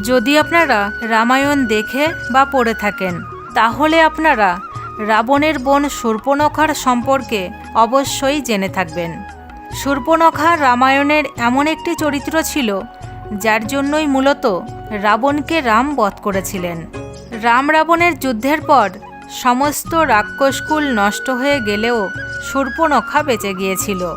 যদি আপনারা রামায়ণ দেখে বা পড়ে থাকেন, তাহলে আপনারা রাবণের বোন শূর্পণখার সম্পর্কে অবশ্যই জেনে থাকবেন। শূর্পণখা রামায়ণের এমন একটি চরিত্র ছিল, যার জন্যই মূলত রাবণকে রাম বধ করেছিলেন। রাম রাবণের যুদ্ধের পর সমস্ত রাক্ষসকুল নষ্ট হয়ে গেলেও শূর্পণখা বেঁচে গিয়েছিল।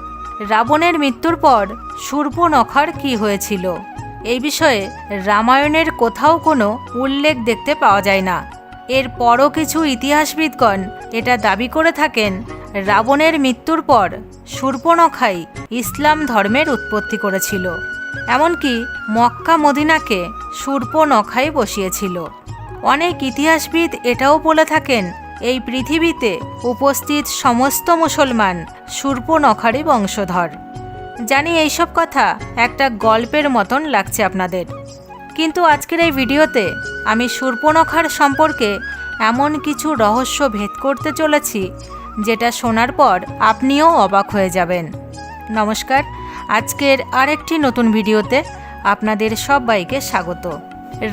রাবণের মৃত্যুর পর শূর্পণখার কি হয়েছিল? এই বিষয়ে রামায়ণের কোথাও কোনো উল্লেখ দেখতে পাওয়া যায় না। এর পরও কিছু ইতিহাসবিদগণ এটা দাবি করে থাকেন, রাবণের মৃত্যুর পর শূর্পণখাই ইসলাম ধর্মের উৎপত্তি করেছিল। এমনকি মক্কা মদিনাকে শূর্পণখাই বসিয়েছিল। অনেক ইতিহাসবিদ এটাও বলে থাকেন, এই পৃথিবীতে উপস্থিত সমস্ত মুসলমান শূর্পণখারই বংশধর। জানি এইসব কথা একটা গল্পের মতন লাগছে আপনাদের। কিন্তু আজকের এই ভিডিওতে আমি শূর্পণখার সম্পর্কে এমন কিছু রহস্য ভেদ করতে চলেছি, যেটা শোনার পর আপনিও অবাক হয়ে যাবেন। নমস্কার, আজকের আরেকটি নতুন ভিডিওতে আপনাদের সবাইকে স্বাগত।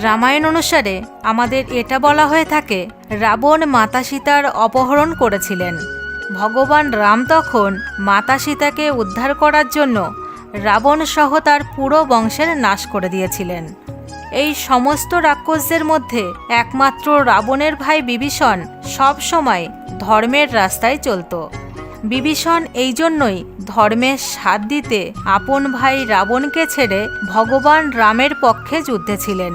রামায়ণ অনুসারে আমাদের এটা বলা হয়ে থাকে, রাবণ মাতা সীতার অপহরণ করেছিলেন। ভগবান রাম তখন মাতা সীতাকে উদ্ধার করার জন্য রাবণ সহ তার পুরো বংশের নাশ করে দিয়েছিলেন। এই সমস্ত রাক্ষসদের মধ্যে একমাত্র রাবণের ভাই বিভীষণ সব সময় ধর্মের রাস্তায় চলত। বিভীষণ এই জন্যই ধর্মের সাথ দিতে আপন ভাই রাবণকে ছেড়ে ভগবান রামের পক্ষে যুদ্ধে ছিলেন।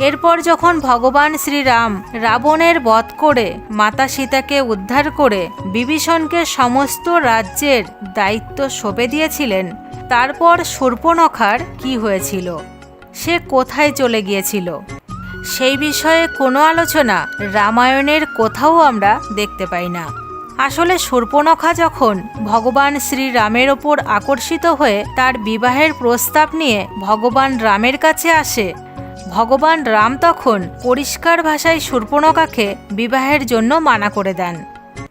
এরপর যখন ভগবান শ্রীরাম রাবণের বধ করে মাতা সীতাকে উদ্ধার করে বিভীষণকে সমস্ত রাজ্যের দায়িত্ব সঁপে দিয়েছিলেন, তারপর শূর্পণখার কি হয়েছিল? সে কোথায় চলে গিয়েছিল? সেই বিষয়ে কোনো আলোচনা রামায়ণের কোথাও আমরা দেখতে পাই না। আসলে শূর্পণখা যখন ভগবান শ্রীরামের ওপর আকর্ষিত হয়ে তার বিবাহের প্রস্তাব নিয়ে ভগবান রামের কাছে আসে ভগবান রাম তখন পরিষ্কার ভাষায় শূর্পণখাকে বিবাহের জন্য মানা করে দেন।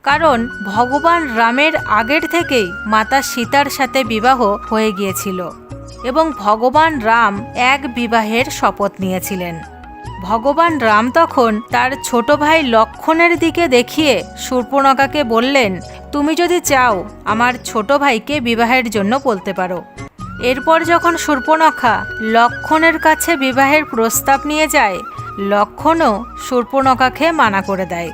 কারণ ভগবান রামের আগের থেকেই মাতা সীতার সাথে বিবাহ হয়ে গিয়েছিল এবং ভগবান রাম এক বিবাহের শপথ নিয়েছিলেন। ভগবান রাম তখন তার ছোট ভাই লক্ষণের দিকে দেখিয়ে শূর্পণখাকে বললেন, তুমি যদি চাও আমার ছোট ভাইকে বিবাহের জন্য বলতে পারো। এরপর যখন শূর্পণখা লক্ষণের কাছে বিবাহের প্রস্তাব নিয়ে যায়, লক্ষণও শূর্পণখাকে মানা করে দেয়।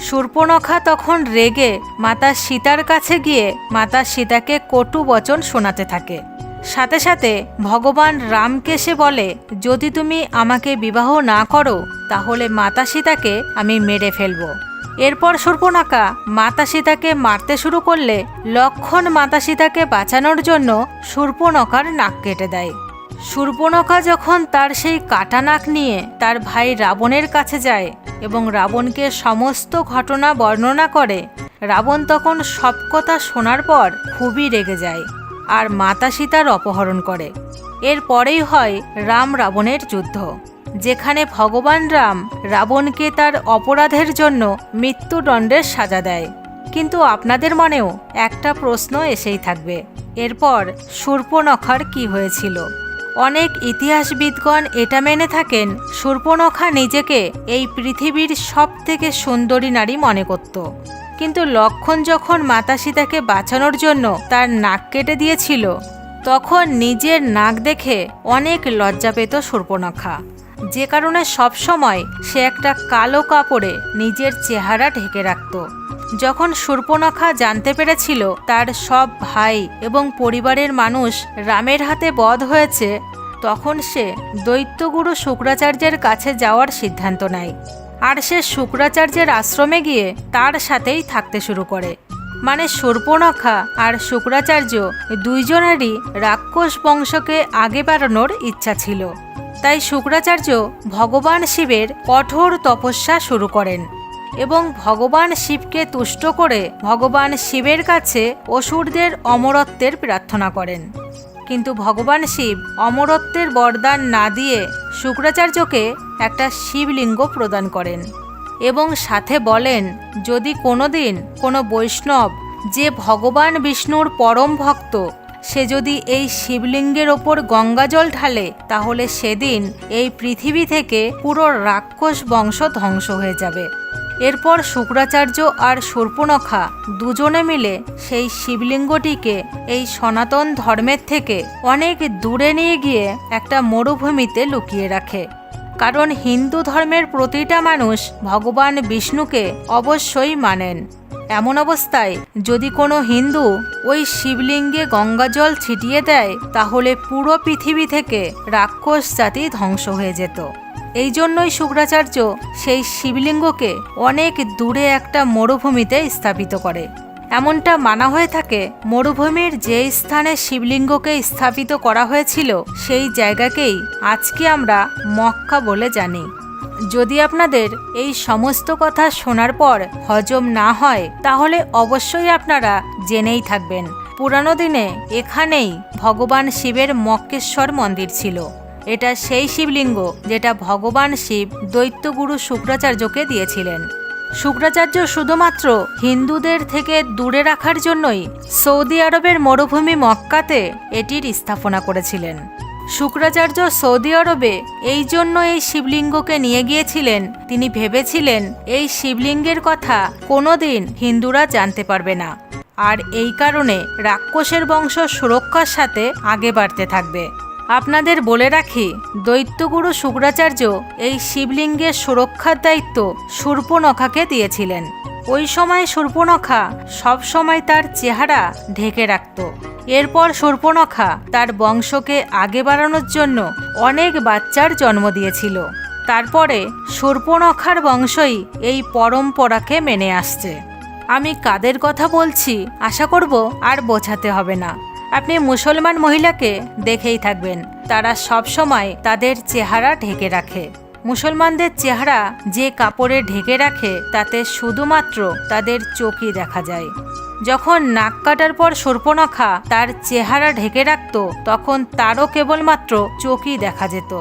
শূর্পণখা তখন রেগে মাতা সীতার কাছে গিয়ে মাতা সীতাকে কটু বচন শোনাতে থাকে। সাথে সাথে ভগবান রামকে সে বলে, যদি তুমি আমাকে বিবাহ না করো, তাহলে মাতা সীতাকে আমি মেরে ফেলব। এরপর শূর্পণখা মাতা সীতাকে মারতে শুরু করলে লক্ষণ মাতা সীতাকে বাঁচানোর জন্য শূর্পণখার নাক কেটে দেয়। শূর্পণখা যখন তার সেই কাটা নাক নিয়ে তার ভাই রাবণের কাছে যায় এবং রাবণকে সমস্ত ঘটনা বর্ণনা করে, রাবণ তখন সব কথা শোনার পর খুবই রেগে যায় আর মাতা সীতার অপহরণ করে। এরপরেই হয় রাম রাবণের যুদ্ধ। যেখানে ভগবান রাম রাবণকে তার অপরাধের জন্য মৃত্যুদণ্ডের সাজা দেয়। কিন্তু আপনাদের মনেও একটা প্রশ্ন এসেই থাকবে। এরপর শূর্পণখার কি হয়েছিল? অনেক ইতিহাসবিদগণ এটা মেনে থাকেন শূর্পণখা নিজেকে এই পৃথিবীর সব থেকে সুন্দরী নারী মনে করত। কিন্তু লক্ষণ যখন মাতা সীতাকে বাঁচানোর জন্য তার নাক কেটে দিয়েছিল, তখন নিজের নাক দেখে অনেক লজ্জা পেত শূর্পণখা যে কারণে সবসময় সে একটা কালো কাপড়ে নিজের চেহারা ঢেকে রাখত। যখন শূর্পণখা জানতে পেরেছিল তার সব ভাই এবং পরিবারের মানুষ রামের হাতে বধ হয়েছে, তখন সে দৈত্যগুরু শুক্রাচার্যের কাছে যাওয়ার সিদ্ধান্ত নেয়। আর সে শুক্রাচার্যের আশ্রমে গিয়ে তার সাথেই থাকতে শুরু করে। মানে শূর্পণখা আর শুক্রাচার্য দুইজনেরই রাক্ষস বংশকে আগে বাড়ানোর ইচ্ছা ছিল। তাই শুক্রাচার্য ভগবান শিবের কঠোর তপস্যা শুরু করেন এবং ভগবান শিবকে তুষ্ট করে ভগবান শিবের কাছে অসুরদের অমরত্বের প্রার্থনা করেন। কিন্তু ভগবান শিব অমরত্বের বরদান না দিয়ে শুক্রাচার্যকে একটা শিবলিঙ্গ প্রদান করেন এবং সাথে বলেন, যদি কোনোদিন কোনো বৈষ্ণব যে ভগবান বিষ্ণুর পরম ভক্ত সে যদি এই শিবলিঙ্গের ওপর গঙ্গাজল ঢালে, তাহলে সেদিন এই পৃথিবী থেকে পুরো রাক্ষস বংশ ধ্বংস হয়ে যাবে। এরপর শুক্রাচার্য আর সূর্পনখা দুজনে মিলে সেই শিবলিঙ্গটিকে এই সনাতন ধর্মের থেকে অনেক দূরে নিয়ে গিয়ে একটা মরুভূমিতে লুকিয়ে রাখে। কারণ হিন্দু ধর্মের প্রতিটা মানুষ ভগবান বিষ্ণুকে অবশ্যই মানেন। এমন অবস্থায় যদি কোনো হিন্দু ওই শিবলিঙ্গে গঙ্গাজল ছিটিয়ে দেয়, তাহলে পুরো পৃথিবী থেকে রাক্ষস জাতি ধ্বংস হয়ে যেত। এই জন্যই শুক্রাচার্য সেই শিবলিঙ্গকে অনেক দূরে একটা মরুভূমিতে স্থাপিত করে। এমনটা মানা হয়ে থাকে, মরুভূমির যে স্থানে শিবলিঙ্গকে স্থাপিত করা হয়েছিল, সেই জায়গাকেই আজকে আমরা মক্কা বলে জানি। যদি আপনাদের এই সমস্ত কথা শোনার পর হজম না হয়, তাহলে অবশ্যই আপনারা জেনেই থাকবেন। পুরানো দিনে এখানেই ভগবান শিবের মক্কেশ্বর মন্দির ছিল। এটা সেই শিবলিঙ্গ যেটা ভগবান শিব দৈত্যগুরু শুক্রাচার্যকে দিয়েছিলেন। শুক্রাচার্য শুধুমাত্র হিন্দুদের থেকে দূরে রাখার জন্যই সৌদি আরবের মরুভূমি মক্কাতে এটির স্থাপনা করেছিলেন। শুক্রাচার্য সৌদি আরবে এই জন্য এই শিবলিঙ্গকে নিয়ে গিয়েছিলেন। তিনি ভেবেছিলেন, এই শিবলিঙ্গের কথা কোনোদিন হিন্দুরা জানতে পারবে না। আর এই কারণে রাক্ষসের বংশ সুরক্ষার সাথে আগে বাড়তে থাকবে। আপনাদের বলে রাখি, দৈত্যগুরু শুক্রাচার্য এই শিবলিঙ্গের সুরক্ষার দায়িত্ব সূর্পনখাকে দিয়েছিলেন। ওই সময় সূর্পনখা সবসময় তার চেহারা ঢেকে রাখত। এরপর সূর্পনখা তার বংশকে আগে বাড়ানোর জন্য অনেক বাচ্চার জন্ম দিয়েছিল। তারপরে সূর্পনখার বংশই এই পরম্পরাকে মেনে আসছে। আমি কাদের কথা বলছি আশা করব আর বোঝাতে হবে না। আপনি মুসলমান মহিলাকে দেখেই থাকবেন। তারা সব সময় তাদের চেহারা ঢেকে রাখে। মুসলমানদের চেহারা যে কাপড়ে ঢেকে রাখে, তাতে শুধুমাত্র তাদের চোখই দেখা যায়। যখন নাক কাটার পর সর্পনখা তার চেহারা ঢেকে রাখত, তখন তারও কেবলমাত্র চোখই দেখা যেত।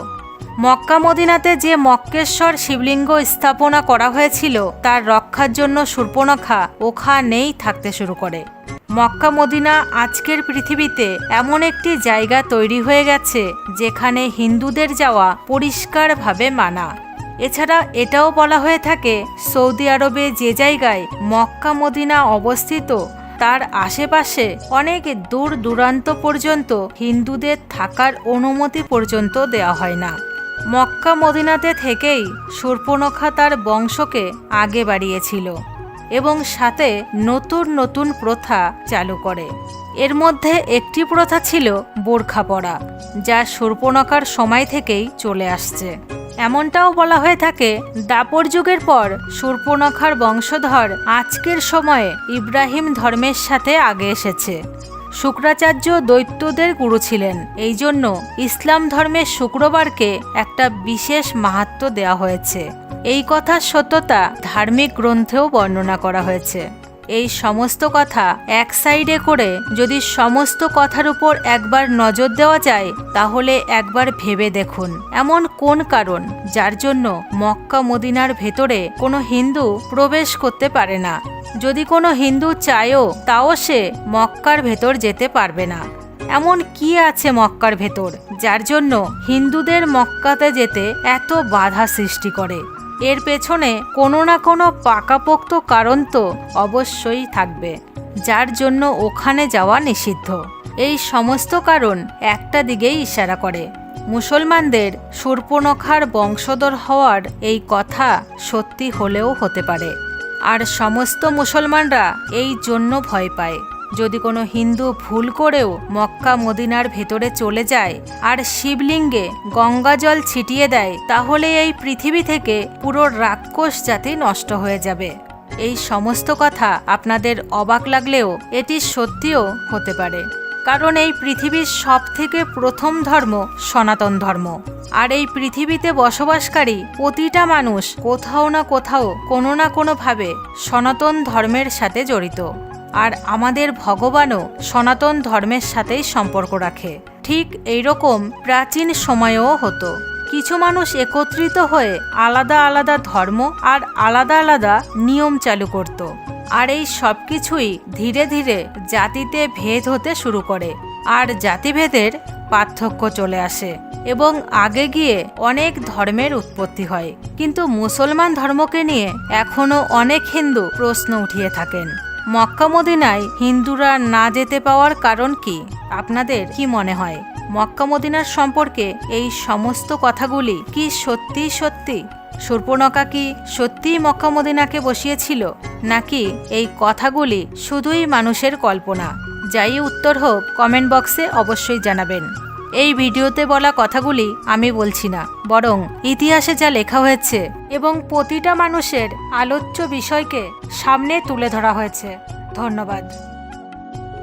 মক্কা মদিনাতে যে মক্কেশ্বর শিবলিঙ্গ স্থাপনা করা হয়েছিল, তার রক্ষার জন্য সূর্পনখা ওখানেই থাকতে শুরু করে। মক্কা মদিনা আজকের পৃথিবীতে এমন একটি জায়গা তৈরি হয়ে গেছে, যেখানে হিন্দুদের যাওয়া পরিষ্কারভাবে মানা। এছাড়া এটাও বলা হয়ে থাকে, সৌদি আরবে যে জায়গায় মক্কা মদিনা অবস্থিত, তার আশেপাশে অনেক দূর দূরান্ত পর্যন্ত হিন্দুদের থাকার অনুমতি পর্যন্ত দেওয়া হয় না। মক্কা মদিনাতে থেকেই সূর্পনখা তার বংশকে আগে বাড়িয়েছিল। এবং সাথে নতুন নতুন প্রথা চালু করে। এর মধ্যে একটি প্রথা ছিল বোরখা পরা, যা সূর্পনখার সময় থেকেই চলে আসছে। এমনটাও বলা হয়ে থাকে, দাপর যুগের পর সূর্পনখার বংশধর আজকের সময়ে ইব্রাহিম ধর্মের সাথে আগে এসেছে। শুক্রাচার্য দৈত্যদের গুরু ছিলেন এই জন্য ইসলাম ধর্মের শুক্রবারকে একটা বিশেষ মাহাত্ম দেওয়া হয়েছে। এই কথার সত্যতা ধার্মিক গ্রন্থেও বর্ণনা করা হয়েছে। এই সমস্ত কথা এক সাইডে করে যদি সমস্ত কথার উপর একবার নজর দেওয়া যায়, তাহলে একবার ভেবে দেখুন। এমন কোন কারণ যার জন্য মক্কা মদিনার ভেতরে কোনো হিন্দু প্রবেশ করতে পারে না? যদি কোনো হিন্দু চায়ও, তাও সে মক্কার ভেতর যেতে পারবে না। এমন কি আছে মক্কার ভেতর, যার জন্য হিন্দুদের মক্কাতে যেতে এত বাধা সৃষ্টি করে? এর পেছনে কোনো না কোনো পাকাপোক্ত কারণ তো অবশ্যই থাকবে, যার জন্য ওখানে যাওয়া নিষিদ্ধ। এই সমস্ত কারণ একটা দিকেই ইশারা করে। মুসলমানদের সূর্পনখার বংশধর হওয়ার এই কথা সত্যি হলেও হতে পারে। আর সমস্ত মুসলমানরা এই জন্য ভয় পায়। যদি কোনো হিন্দু ভুল করেও মক্কা মদিনার ভেতরে চলে যায় আর শিবলিঙ্গে গঙ্গা জল ছিটিয়ে দেয়, তাহলে এই পৃথিবী থেকে পুরো রাক্ষস জাতি নষ্ট হয়ে যাবে। এই সমস্ত কথা আপনাদের অবাক লাগলেও এটি সত্যিও হতে পারে। কারণ এই পৃথিবীর সব থেকে প্রথম ধর্ম সনাতন ধর্ম। আর এই পৃথিবীতে বসবাসকারী প্রতিটা মানুষ কোথাও না কোথাও কোনো না কোনোভাবে সনাতন ধর্মের সাথে জড়িত। আর আমাদের ভগবানও সনাতন ধর্মের সাথেই সম্পর্ক রাখে। ঠিক এইরকম প্রাচীন সময়েও হতো। কিছু মানুষ একত্রিত হয়ে আলাদা আলাদা ধর্ম আর আলাদা আলাদা নিয়ম চালু করত। আর এই সব কিছুই ধীরে ধীরে জাতিতে ভেদ হতে শুরু করে আর জাতিভেদের পার্থক্য চলে আসে এবং আগে গিয়ে অনেক ধর্মের উৎপত্তি হয়। কিন্তু মুসলমান ধর্মকে নিয়ে এখনও অনেক হিন্দু প্রশ্ন উঠিয়ে থাকেন। মক্কা মদিনায় হিন্দুরা না যেতে পাওয়ার কারণ কি? আপনাদের কি মনে হয়? মক্কা মদিনার সম্পর্কে এই সমস্ত কথাগুলি কি সত্যি সত্যি? সুর্পণকা কি সত্যিই মক্কা মদিনাকে বসিয়েছিল? নাকি এই কথাগুলি শুধুই মানুষের কল্পনা? যাই উত্তর হোক কমেন্ট বক্সে অবশ্যই জানাবেন। এই ভিডিওতে বলা কথাগুলি আমি বলছি না, বরং ইতিহাসে যা লেখা হয়েছে এবং প্রতিটা মানুষের আলোচ্য বিষয়কে সামনে তুলে ধরা হয়েছে। ধন্যবাদ।